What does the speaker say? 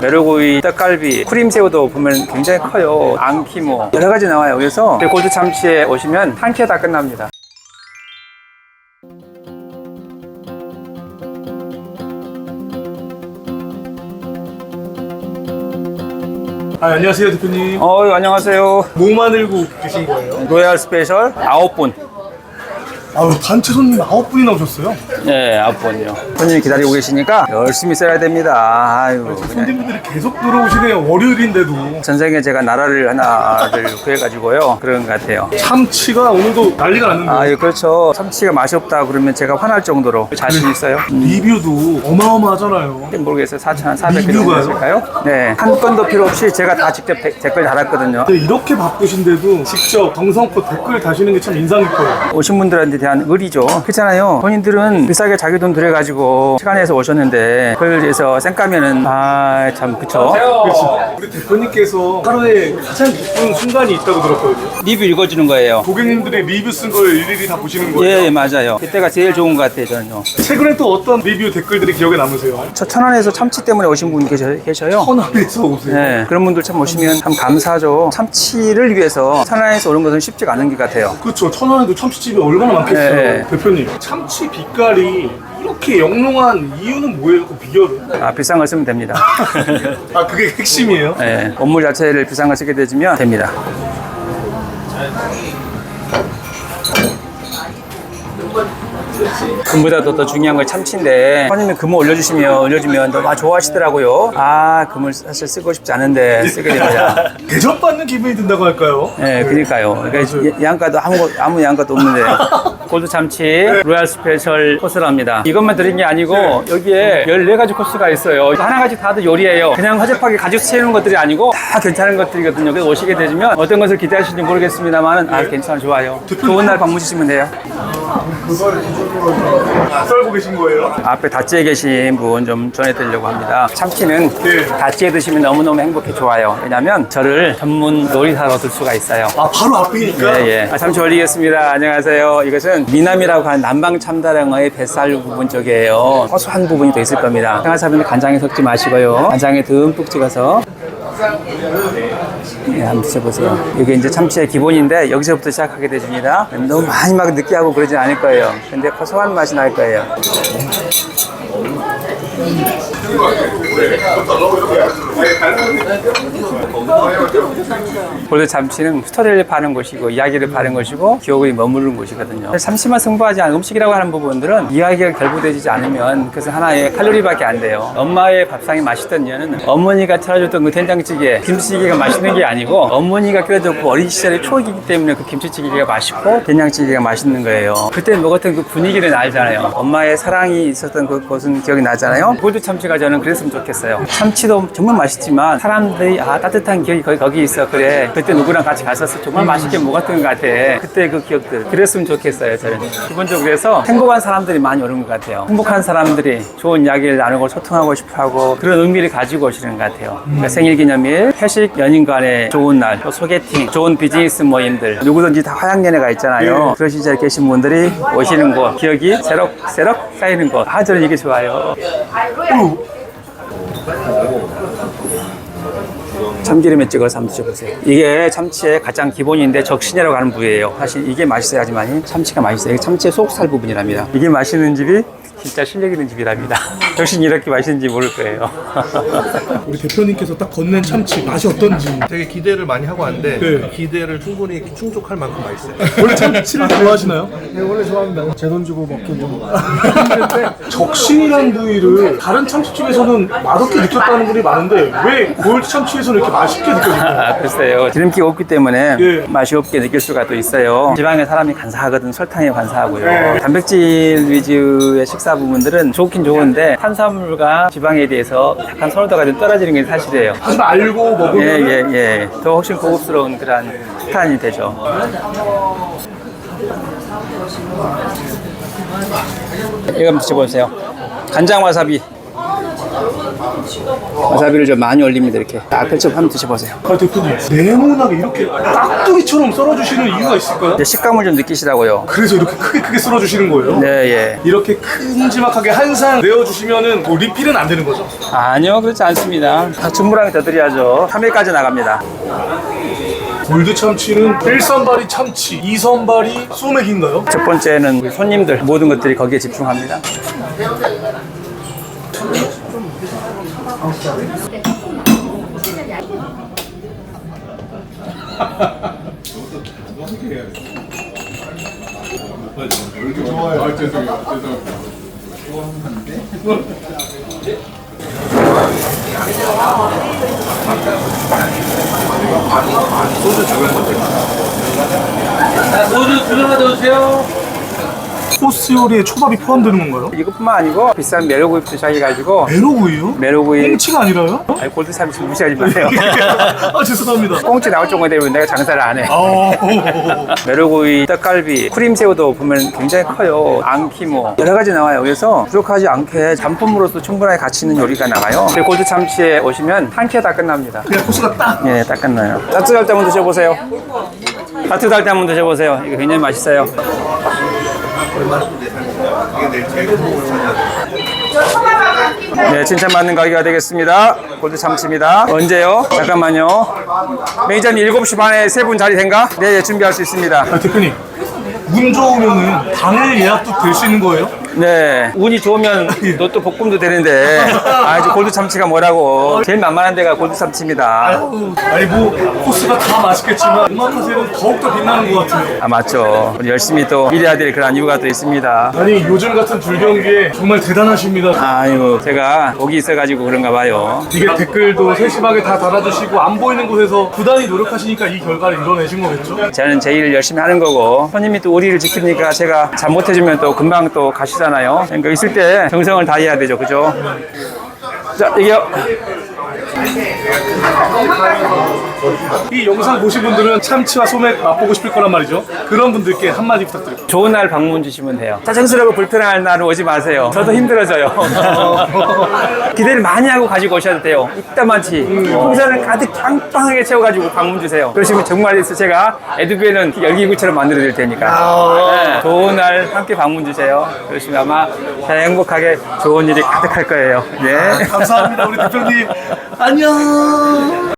메로구이, 떡갈비, 크림새우도 보면 굉장히 커요. 앙키 뭐 여러 가지 나와요. 그래서 골드 참치에 오시면 한 끼에 다 끝납니다. 아, 안녕하세요 대표님. 어, 안녕하세요. 뭐 만들고 계신 거예요? 로얄 스페셜 아홉 분. 아, 단체 손님 아홉 분이나 오셨어요. 네, 아홉 분이요. 손님 기다리고 계시니까 열심히 써야 됩니다. 아유, 그냥. 손님분들이 계속 들어오시네요. 월요일인데도. 전생에 제가 나라를 하나를 구해가지고요. 그런 것 같아요. 참치가 오늘도 난리가 났는데 아, 예, 그렇죠. 참치가 맛이 없다 그러면 제가 화날 정도로 자신 있어요. 음, 리뷰도 어마어마하잖아요. 모르겠어요. 4천, 400개 리뷰가요? 정도 될까요? 네. 한 건도 필요 없이 제가 다 직접 데- 댓글 달았거든요. 근데 이렇게 바쁘신데도 직접 정성껏 댓글 다시는 게 참 인상 깊어요. 오신 분들한테 대한 의리죠. 그렇잖아요. 본인들은 비싸게 자기 돈 들여가지고 시간 내서 오셨는데 그걸 위해서 쌩까면은 아, 참, 그쵸. 그렇죠. 우리 대표님께서 하루에 가장 기쁜 순간이 있다고 들었거든요. 리뷰 읽어주는 거예요. 고객님들이 리뷰 쓴 걸 일일이 다 보시는 거예요. 예, 예, 맞아요. 그때가 제일 좋은 것 같아요, 저는요. 최근에 또 어떤 리뷰 댓글들이 기억에 남으세요? 저 천안에서 참치 때문에 오신 분 계셔, 계셔요. 천안에서 오세요. 네, 그런 분들 참 오시면 참 감사하죠. 참치를 위해서 천안에서 오는 것은 쉽지가 않은 것 같아요. 그렇죠. 천안에도 참치집이 얼마나 많겠어요. 네. 대표님, 참치 빛깔이 이렇게 영롱한 이유는 뭐예요? 그 비결은? 아, 비싼 걸 쓰면 됩니다. 아, 그게 핵심이에요? 네, 건물 자체를 비싼 걸 쓰게 되면 됩니다. 금보다도 더 중요한 건 참치인데 손님이 금을 올려주시면 올려주면 너무 좋아하시더라고요. 아 금을 사실 쓰고 싶지 않은데 쓰게 됩니다. 대접받는 기분이 든다고 할까요? 네, 그러니까요. 그러니까 양가도 아무 아무 양가도 없는데 골드 참치 로얄 스페셜 코스랍니다. 이것만 드린 게 아니고 여기에 14가지 코스가 있어요. 하나같이 다들 요리예요. 그냥 허접하게 가지고 채우는 것들이 아니고 다 괜찮은 것들이거든요. 그래서 오시게 되면 어떤 것을 기대하시는지 모르겠습니다만은 아 괜찮아 좋아요. 좋은 날 방문하시면 돼요. 썰고 계신 거예요? 앞에 다찌에 계신 분 좀 전해드리려고 합니다. 참치는 네. 다찌에 드시면 너무너무 행복해 좋아요. 왜냐면 저를 전문 요리사로 들 수가 있어요. 아, 바로 앞이니까? 예, 예. 아, 잠시 올리겠습니다. 안녕하세요. 이것은 미남이라고 하는 남방 참다랑어의 뱃살 부분 쪽이에요. 허수한 부분이 더 있을 겁니다. 생활사분들 간장에 섞지 마시고요. 간장에 듬뿍 찍어서. 예, 한번 드셔보세요. 이게 이제 참치의 기본인데 여기서부터 시작하게 되십니다. 너무 많이 막 느끼하고 그러진 않을 거예요. 근데 고소한 맛이 날 거예요. 골드 참치는 스토리를 파는 곳이고 이야기를 파는 곳이고 기억이 머무르는 곳이거든요. 참치만 승부하지 않은 음식이라고 하는 부분들은 이야기가 결부되지 않으면 그것은 하나의 칼로리밖에 안 돼요. 엄마의 밥상이 맛있던 이유는 어머니가 차려줬던 그 된장찌개, 김치찌개가 맛있는 게 아니고 어머니가 끓여줬고 어린 시절의 추억이기 때문에 그 김치찌개가 맛있고 된장찌개가 맛있는 거예요. 그때 먹었던 그 분위기를 알잖아요. 엄마의 사랑이 있었던 그곳은 기억이 나잖아요. 골드 참치 가 저는 그랬으면 좋겠어요. 참치도 정말 맛있지만 사람들이 아 따뜻한 기억이 거기, 거기 있어. 그래. 그때 누구랑 같이 갔었어. 정말 맛있게 먹었던 것 같아. 그때 그 기억들. 그랬으면 좋겠어요 저는. 기본적으로 그래서 행복한 사람들이 많이 오는 것 같아요. 행복한 사람들이 좋은 이야기를 나누고 소통하고 싶어하고 그런 의미를 가지고 오시는 것 같아요. 그러니까 생일 기념일 회식 연인 간의 좋은 날 또 소개팅 좋은 비즈니스 모임들. 누구든지 다 화양연애가 있잖아요. 그런 시절에 계신 분들이 오시는 곳 기억이 새록새록 쌓이는 곳 아 저는 이게 좋아요 참기름에 찍어서 한번 드셔보세요. 이게 참치의 가장 기본인데 적신이라고 하는 부위예요. 사실 이게 맛있어야지만 참치가 맛있어요. 이게 참치의 속살 부분이랍니다. 이게 맛있는 집이 진짜 실력 있는 집이랍니다. 역시 이렇게 맛있는지 모를 거예요. 우리 대표님께서 딱 건넨 참치 맛이 어떤지. 되게 기대를 많이 하고 왔는데 네. 그 기대를 충분히 충족할 만큼 맛있어요. 원래 참치를 좋아하시나요? 네, 원래 좋아합니다. 제 돈 주고 먹긴 좀. 적신이란 부위를 다른 참치집에서는 맛없게 느꼈다는 분이 많은데 왜 골드 참치에서는 이렇게 맛있게 느껴질까요? 아, 글쎄요. 기름기가 없기 때문에 예. 맛이 없게 느낄 수가 또 있어요. 지방에 사람이 간사하거든 설탕에 간사하고요. 네. 단백질 위주의 식사 부분들은 좋긴 좋은데 탄수화물과 지방에 대해서 약간 선호도가 좀 떨어지는 게 사실이에요. 하지만 알고 먹으면 예, 예, 예. 더 훨씬 고급스러운 그런 스타일이 되죠. 이거 한번 드셔보세요. 간장 와사비. 와사비를 좀 많이 올립니다. 이렇게. 아펠첩 한번 드셔보세요. 아 대표님 네모나게 이렇게 깍두기처럼 썰어주시는 이유가 있을까요? 이제 식감을 좀 느끼시라고요. 그래서 이렇게 크게 크게 썰어주시는 거예요? 네, 예. 이렇게 큼지막하게 한상 내어주시면은 뭐 리필은 안 되는 거죠? 아니요, 그렇지 않습니다. 다 충분하게 더 드려야죠. 3회까지 나갑니다. 골드 참치는 1선발이 참치, 2선발이 소맥인가요? 첫 번째는 우리 손님들 모든 것들이 거기에 집중합니다. 좋아요. 아, 소주 두 병만 드세요. 소주 두 병만 주세요. 코스 요리에 초밥이 포함되는 건가요? 이것뿐만 아니고 비싼 메로구이부터 시작해가지고 메로구이요? 메로구이 꽁치가 아니라요? 아니 골드 서비스 무시하지 마세요. 아 죄송합니다. 꽁치 나올 정도 되면 내가 장사를 안 해. 아, 메로구이, 떡갈비, 크림새우도 보면 굉장히 커요. 앙키모 여러 가지 나와요. 그래서 부족하지 않게 잔품으로도 충분하게 가치 있는 요리가. 그리고 골드 참치에 오시면 한 큐에 다 끝납니다. 그냥 코스가 딱 예, 딱 끝나요. 따뜻할 때 한번 드셔보세요. 따뜻할 때 한번 드셔보세요. 이거 굉장히 맛있어요. 네, 칭찬받는 가게가 되겠습니다. 골드 참치입니다. 언제요? 잠깐만요. 매니저님 7시 반에 세 분 자리 된가? 네, 예, 준비할 수 있습니다. 아, 대표님 운 좋으면은 당일 예약도 될 수 있는 거예요? 네, 운이 좋으면 로또 복금도 되는데, 아, 이제 골드 참치가 뭐라고. 제일 만만한 데가 골드 참치입니다. 아니 뭐 코스가 다 맛있겠지만 오마카세는 더욱더 빛나는 것 같아요. 아, 맞죠. 열심히 또 일해야 될 그런 이유가 또 있습니다. 아니 요즘 같은 불경기에 정말 대단하십니다. 아유, 제가 복이 있어가지고 그런가 봐요. 이게 댓글도 세심하게 다 달아주시고 안 보이는 곳에서 부단히 노력하시니까 이 결과를 이뤄내신 거겠죠? 저는 제 일을 열심히 하는 거고, 손님이 또 우리를 지키니까 제가 잘 못해주면 또 금방 또 가시 잖아요. 그러니까 있을 때 정성을 다해야 되죠. 그죠? 자, 이게요. 이 영상 보신 분들은 참치와 소맥 맛보고 싶을 거란 말이죠. 그런 분들께 한마디 부탁드립니다. 좋은 날 방문 주시면 돼요. 짜증스럽고 불편한 날은 오지 마세요. 저도 힘들어져요. 기대를 많이 하고 가지고 오셔도 돼요. 이따만치. 풍선을 가득 빵빵하게 채워가지고 방문 주세요. 그러시면 정말 있어 제가 에드비에는 열기구처럼 만들어 드릴 테니까. 네, 좋은 날 함께 방문 주세요. 그러시면 아마 다 행복하게 좋은 일이 가득할 거예요. 네. 감사합니다, 우리 대표님. 안녕.